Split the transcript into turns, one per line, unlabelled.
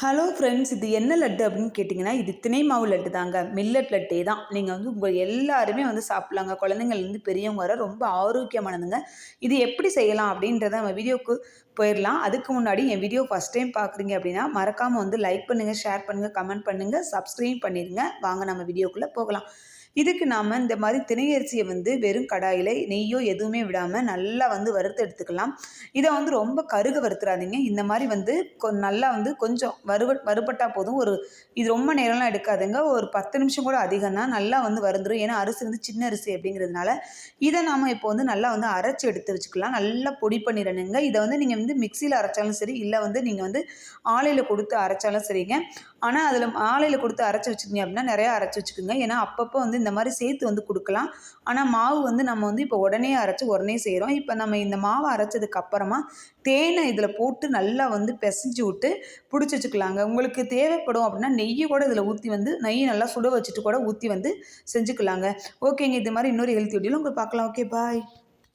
Hello friends இது என்ன லட்டு அப்படின்னு கேட்டிங்கன்னா இது திணை மாவு லட்டு தாங்க மில்லட் லட்டே தான். நீங்கள் வந்து உங்கள் எல்லாருமே வந்து சாப்பிட்லாங்க. குழந்தைங்கள்லேருந்து பெரியவங்க வர ரொம்ப ஆரோக்கியமானதுங்க. இது எப்படி செய்யலாம் அப்படின்றத நம்ம வீடியோக்கு போயிடலாம். அதுக்கு முன்னாடி என் வீடியோ ஃபஸ்ட் டைம் பார்க்குறீங்க அப்படின்னா மறக்காமல் வந்து லைக் பண்ணுங்கள் ஷேர் பண்ணுங்கள் கமெண்ட் பண்ணுங்கள் சப்ஸ்கிரைப் பண்ணிடுங்க. வாங்க நம்ம வீடியோக்குள்ளே போகலாம். இதுக்கு நாம் இந்த மாதிரி திணையரிசியை வந்து வெறும் கடாயில் நெய்யோ எதுவுமே விடாமல் நல்லா வந்து வறுத்து எடுத்துக்கலாம். இதை வந்து ரொம்ப கருக வறுத்துறாதீங்க. இந்த மாதிரி வந்து கொ நல்லா வந்து கொஞ்சம் வறுவ வறுபட்டால் போதும். ஒரு இது ரொம்ப நேரம்லாம் எடுக்காதுங்க. ஒரு பத்து நிமிஷம் கூட அதிகம் தான் நல்லா வந்து வருந்துடும் ஏன்னா அரிசி வந்து சின்ன அரிசி அப்படிங்கிறதுனால இதை நாம் இப்போ வந்து நல்லா வந்து அரைச்சி எடுத்து வச்சுக்கலாம். நல்லா பொடி பண்ணிடணுங்க. இதை வந்து நீங்கள் வந்து மிக்சியில் அரைச்சாலும் சரி இல்லை வந்து நீங்கள் வந்து ஆலையில் கொடுத்து அரைச்சாலும் சரிங்க. ஆனால் அதில் ஆலையில் கொடுத்து அரைச்சி வச்சுக்கிங்க அப்படின்னா நிறையா அரைச்சி வச்சுக்கோங்க. ஏன்னா அப்பப்போ வந்து இந்த மாதிரி சேர்த்து வந்து கொடுக்கலாம். ஆனால் மாவு வந்து நம்ம வந்து இப்போ உடனே அரைச்சி உடனே செய்கிறோம் இப்போ நம்ம இந்த மாவை அரைச்சதுக்கு அப்புறமா தேனை இதில் போட்டு நல்லா வந்து பிசைஞ்சு விட்டு பிடிச்சி வச்சுக்கலாங்க. உங்களுக்கு தேவைப்படும் அப்படின்னா நெய்யை கூட இதில் ஊற்றி வந்து நெய் நல்லா சுட வச்சுட்டு கூட ஊற்றி வந்து செஞ்சுக்கலாங்க. ஓகேங்க. இது மாதிரி இன்னொரு ஹெல்த்தி வீடியோவில் உங்களுக்கு பார்க்கலாம். Okay bye.